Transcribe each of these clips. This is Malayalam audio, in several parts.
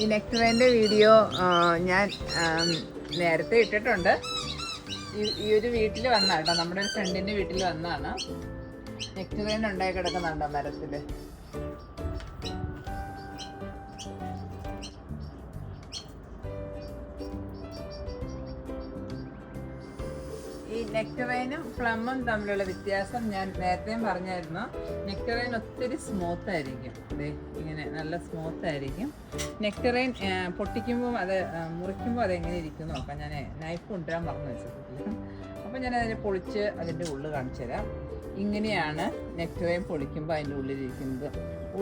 ഈ നെക്ടറേന്റെ വീഡിയോ ഞാൻ നേരത്തെ ഇട്ടിട്ടുണ്ട്. ഈ ഒരു വീട്ടിൽ വന്ന കേട്ടോ നമ്മുടെ ഒരു ഫ്രണ്ടിന്റെ വീട്ടിൽ വന്നതാണ് നെക്ടറേൻ ഉണ്ടായി കിടക്കുന്നുണ്ടോ മരത്തിൽ ഫ്ലമ്മും പ്ലമ്മും തമ്മിലുള്ള വ്യത്യാസം ഞാൻ നേരത്തെ പറഞ്ഞായിരുന്നു. നെക്ടറൈൻ ഒത്തിരി സ്മൂത്ത് ആയിരിക്കും. അതെ ഇങ്ങനെ നല്ല സ്മൂത്ത് ആയിരിക്കും. നെക്ടറൈൻ പൊട്ടിക്കുമ്പോൾ അത് മുറിക്കുമ്പോൾ അതെങ്ങനെ ഇരിക്കും നോക്കാം ഞാൻ നൈഫ് കൊണ്ടുവരാൻ പറഞ്ഞു വെച്ചിട്ടില്ല അപ്പോൾ ഞാൻ അതിനെ പൊളിച്ച് അതിന്റെ ഉള്ളിൽ കാണിച്ചു തരാം. ഇങ്ങനെയാണ് നെക്ടറൈൻ പൊളിക്കുമ്പോൾ അതിന്റെ ഉള്ളിലിരിക്കുന്നത്.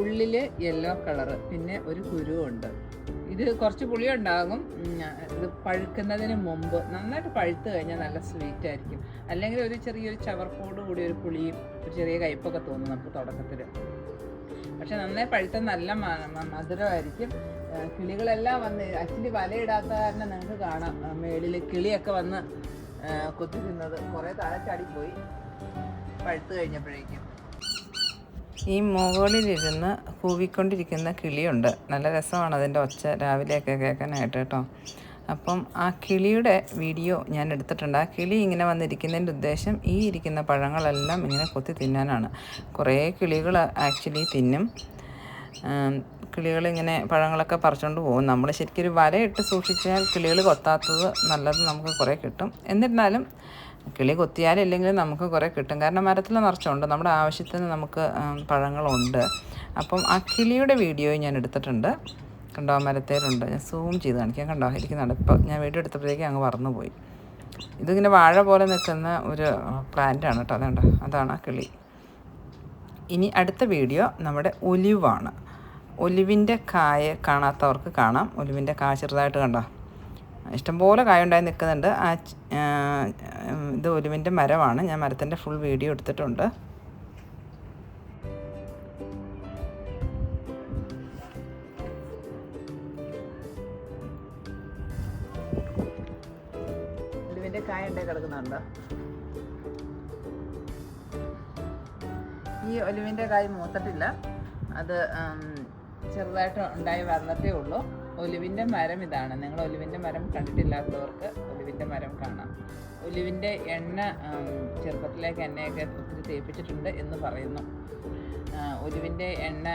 ഉള്ളിൽ യെല്ലോ കളറ് പിന്നെ ഒരു കുരുവുണ്ട് ഇത് കുറച്ച് പുളി ഉണ്ടാകും ഇത് പഴുക്കുന്നതിന് മുമ്പ് നന്നായിട്ട് പഴുത്ത് കഴിഞ്ഞാൽ നല്ല സ്വീറ്റ് ആയിരിക്കും. അല്ലെങ്കിൽ ഒരു ചെറിയൊരു ചവർപ്പോട് കൂടി ഒരു പുളിയും ഒരു ചെറിയ കയ്പൊക്കെ തോന്നും നമുക്ക് തുടക്കത്തിൽ പക്ഷെ നന്നായി പഴുത്ത നല്ല മധുരമായിരിക്കും. കിളികളെല്ലാം വന്ന് ആക്ച്വലി വലയിടാത്ത കാരണം നിങ്ങൾക്ക് കാണാം. മേളിൽ കിളിയൊക്കെ വന്ന് കൊത്തി തിന്നത് കുറേ താഴെ ചാടിപ്പോയി. പഴുത്ത് കഴിഞ്ഞപ്പോഴേക്കും. ഈ മുകളിലിരുന്ന് കൂവിക്കൊണ്ടിരിക്കുന്ന കിളിയുണ്ട്. നല്ല രസമാണ് അതിന്റെ ഒച്ച രാവിലെയൊക്കെ കേൾക്കാനായിട്ട് കേട്ടോ. അപ്പം ആ കിളിയുടെ വീഡിയോ ഞാൻ എടുത്തിട്ടുണ്ട്. ആ കിളി ഇങ്ങനെ വന്നിരിക്കുന്നതിന്റെ ഉദ്ദേശം ഈ ഇരിക്കുന്ന പഴങ്ങളെല്ലാം ഇങ്ങനെ കൊത്തി തിന്നാനാണ്. കുറേ കിളികൾ ആക്ച്വലി തിന്നും. കിളികളിങ്ങനെ പഴങ്ങളൊക്കെ പറിച്ചുകൊണ്ട് പോകും. നമ്മൾ ശരിക്കും ഒരു വലയിട്ട് സൂക്ഷിച്ചാൽ കിളികൾ കൊത്താത്തത് നല്ലത് നമുക്ക് കുറേ കിട്ടും. എന്നിരുന്നാലും കിളി കൊത്തിയാലില്ലെങ്കിലും നമുക്ക് കുറേ കിട്ടും. കാരണം മരത്തിൽ നിറച്ചുണ്ട്. നമ്മുടെ ആവശ്യത്തിന് നമുക്ക് പഴങ്ങളുണ്ട്. അപ്പം ആ കിളിയുടെ വീഡിയോ ഞാൻ എടുത്തിട്ടുണ്ട്. കണ്ടോ? മരത്തേലുണ്ട്. ഞാൻ സൂം ചെയ്ത് കാണിക്കാം. കണ്ടോ? ഇരിക്കുന്നുണ്ട്. ഇപ്പോൾ ഞാൻ വീഡിയോ എടുത്തപ്പോഴേക്കും അങ്ങ് പറന്നുപോയി ഇതിങ്ങനെ വാഴ പോലെ നിൽക്കുന്ന ഒരു പ്ലാന്റ് ആണ് കേട്ടോ. അതുകൊണ്ട് അതാണ് ആ കിളി. ഇനി അടുത്ത വീഡിയോ നമ്മുടെ ഒലിവാണ്. ഒലിവിന്റെ കായ കാണാത്തവർക്ക് കാണാം. ഒലിവിന്റെ കായ ചെറുതായിട്ട് കണ്ടോ? ഇഷ്ടംപോലെ കായ ഉണ്ടായി നിൽക്കുന്നുണ്ട്. ആ ഇത് ഒലിവിന്റെ മരമാണ്. ഞാൻ മരത്തിന്റെ ഫുൾ വീഡിയോ എടുത്തിട്ടുണ്ട്. ഈ ഒലിവിന്റെ കായ് മൂത്തിട്ടില്ല. അത് ചെറുതായിട്ട് ഉണ്ടായി വന്നിട്ടേ ഉള്ളൂ. ഒലിവിന്റെ മരം ഇതാണ്. നിങ്ങൾ ഒലിവിന്റെ മരം കണ്ടിട്ടില്ലാത്തവർക്ക് ഒലിവിന്റെ മരം കാണാം. ഒലിവിന്റെ എണ്ണ ചെറുപ്പത്തിലേക്ക് എണ്ണയൊക്കെ ഒത്തിരി തേപ്പിച്ചിട്ടുണ്ട് എന്ന് പറയുന്നു. ഒലിവിന്റെ എണ്ണ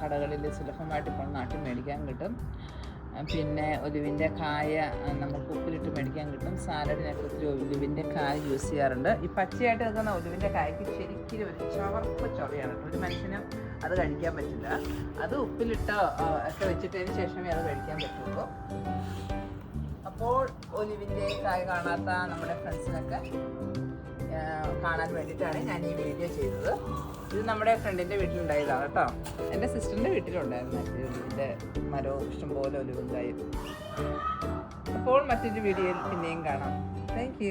കടകളിൽ സുലഭമായിട്ട് ഇപ്പോൾ നാട്ടിൽ മേടിക്കാൻ കിട്ടും. പിന്നെ ഒലിവിന്റെ കായ നമുക്ക് ഉപ്പിലിട്ട് മേടിക്കാൻ കിട്ടും. സാലഡിനൊക്കെ ഒത്തിരി ഒലിവിന്റെ കായ യൂസ് ചെയ്യാറുണ്ട്. ഈ പച്ചയായിട്ട് നിൽക്കുന്ന ഒലിവിന്റെ കായ്ക്ക് ശരിക്കും ഒരു ചവർപ്പ് ചൊറയാണ്. ഒരു മനുഷ്യന് അത് കഴിക്കാൻ പറ്റില്ല. അത് ഉപ്പിലിട്ടോ ഒക്കെ വെച്ചിട്ടതിന് ശേഷമേ അത് കഴിക്കാൻ പറ്റുള്ളൂ. അപ്പോൾ ഒലിവിന്റെ കായ കാണാത്ത നമ്മുടെ ഫ്രണ്ട്സിനൊക്കെ കാണാൻ വേണ്ടിയിട്ടാണ് ഞാൻ ഈ വീഡിയോ ചെയ്തത്. ഇത് നമ്മുടെ ഫ്രണ്ടിന്റെ വീട്ടിലുണ്ടായതാണ് കേട്ടോ. എന്റെ സിസ്റ്ററിന്റെ വീട്ടിലുണ്ടായിരുന്നു ഇതിന്റെ മരവും ഇഷ്ടംപോലെ ഒലിവുണ്ടായിരുന്നു. അപ്പോൾ മറ്റൊരു വീഡിയോയിൽ പിന്നെയും കാണാം. താങ്ക്